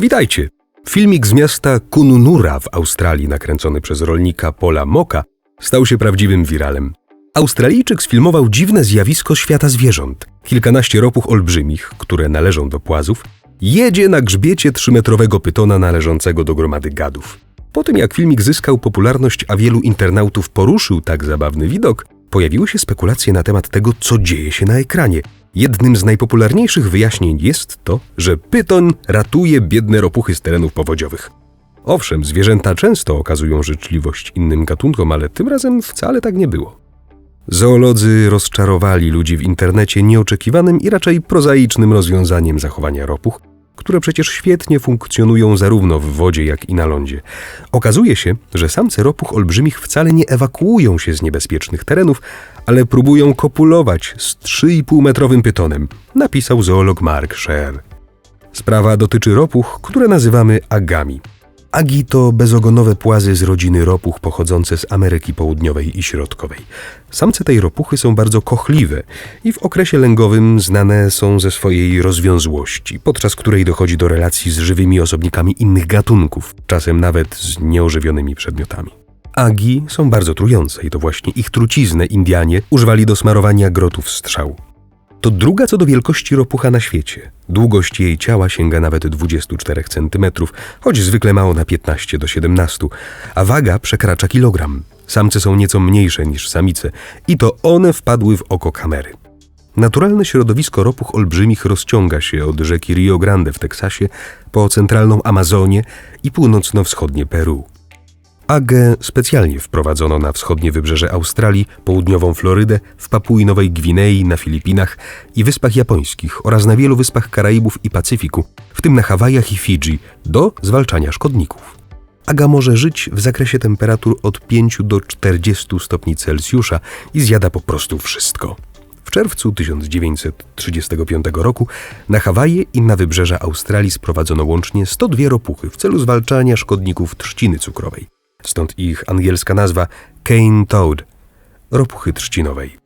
Witajcie! Filmik z miasta Kununura w Australii, nakręcony przez rolnika Paula Moka, stał się prawdziwym wiralem. Australijczyk sfilmował dziwne zjawisko świata zwierząt. Kilkanaście ropuch olbrzymich, które należą do płazów, jedzie na grzbiecie trzymetrowego pytona należącego do gromady gadów. Po tym jak filmik zyskał popularność, a wielu internautów poruszył tak zabawny widok, pojawiły się spekulacje na temat tego, co dzieje się na ekranie. Jednym z najpopularniejszych wyjaśnień jest to, że pyton ratuje biedne ropuchy z terenów powodziowych. Owszem, zwierzęta często okazują życzliwość innym gatunkom, ale tym razem wcale tak nie było. Zoolodzy rozczarowali ludzi w internecie nieoczekiwanym i raczej prozaicznym rozwiązaniem zachowania ropuch, które przecież świetnie funkcjonują zarówno w wodzie, jak i na lądzie. Okazuje się, że samce ropuch olbrzymich wcale nie ewakuują się z niebezpiecznych terenów, ale próbują kopulować z 3,5-metrowym pytonem, napisał zoolog Mark Sher. Sprawa dotyczy ropuch, które nazywamy agami. Agi to bezogonowe płazy z rodziny ropuch pochodzące z Ameryki Południowej i Środkowej. Samce tej ropuchy są bardzo kochliwe i w okresie lęgowym znane są ze swojej rozwiązłości, podczas której dochodzi do relacji z żywymi osobnikami innych gatunków, czasem nawet z nieożywionymi przedmiotami. Agi są bardzo trujące i to właśnie ich truciznę Indianie używali do smarowania grotów strzał. To druga co do wielkości ropucha na świecie. Długość jej ciała sięga nawet 24 cm, choć zwykle ma ona 15 do 17, a waga przekracza kilogram. Samce są nieco mniejsze niż samice i to one wpadły w oko kamery. Naturalne środowisko ropuch olbrzymich rozciąga się od rzeki Rio Grande w Teksasie po centralną Amazonię i północno-wschodnie Peru. Agę specjalnie wprowadzono na wschodnie wybrzeże Australii, południową Florydę, w Papui Nowej Gwinei, na Filipinach i Wyspach Japońskich oraz na wielu wyspach Karaibów i Pacyfiku, w tym na Hawajach i Fidżi, do zwalczania szkodników. Aga może żyć w zakresie temperatur od 5 do 40 stopni Celsjusza i zjada po prostu wszystko. W czerwcu 1935 roku na Hawaje i na wybrzeża Australii sprowadzono łącznie 102 ropuchy w celu zwalczania szkodników trzciny cukrowej stąd ich angielska nazwa cane toad, ropuchy trzcinowej.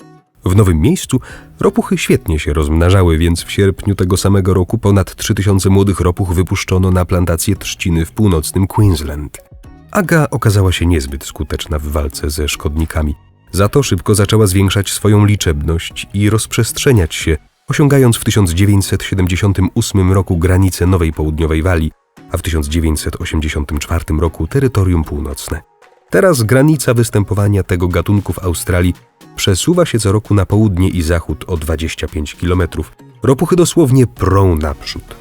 W nowym miejscu ropuchy świetnie się rozmnażały, więc w sierpniu tego samego roku ponad 3000 młodych ropuch wypuszczono na plantację trzciny w północnym Queensland. Aga okazała się niezbyt skuteczna w walce ze szkodnikami. Za to szybko zaczęła zwiększać swoją liczebność i rozprzestrzeniać się, osiągając w 1978 roku granice Nowej Południowej Walii, a w 1984 roku terytorium północne. Teraz granica występowania tego gatunku w Australii przesuwa się co roku na południe i zachód o 25 km. Ropuchy dosłownie prą naprzód.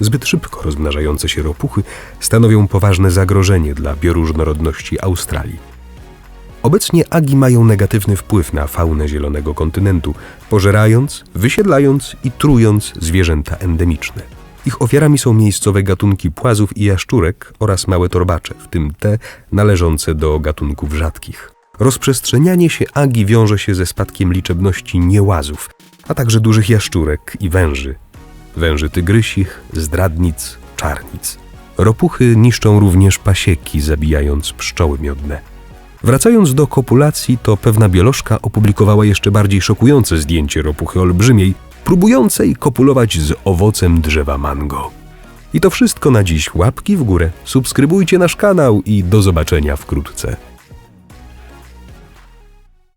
Zbyt szybko rozmnażające się ropuchy stanowią poważne zagrożenie dla bioróżnorodności Australii. Obecnie agi mają negatywny wpływ na faunę zielonego kontynentu, pożerając, wysiedlając i trując zwierzęta endemiczne. Ich ofiarami są miejscowe gatunki płazów i jaszczurek oraz małe torbacze, w tym te należące do gatunków rzadkich. Rozprzestrzenianie się agi wiąże się ze spadkiem liczebności niełazów, a także dużych jaszczurek i węży. Węży tygrysich, zdradnic, czarnic. Ropuchy niszczą również pasieki, zabijając pszczoły miodne. Wracając do kopulacji, to pewna biolożka opublikowała jeszcze bardziej szokujące zdjęcie ropuchy olbrzymiej, próbującej kopulować z owocem drzewa mango. I to wszystko na dziś. Łapki w górę, subskrybujcie nasz kanał i do zobaczenia wkrótce.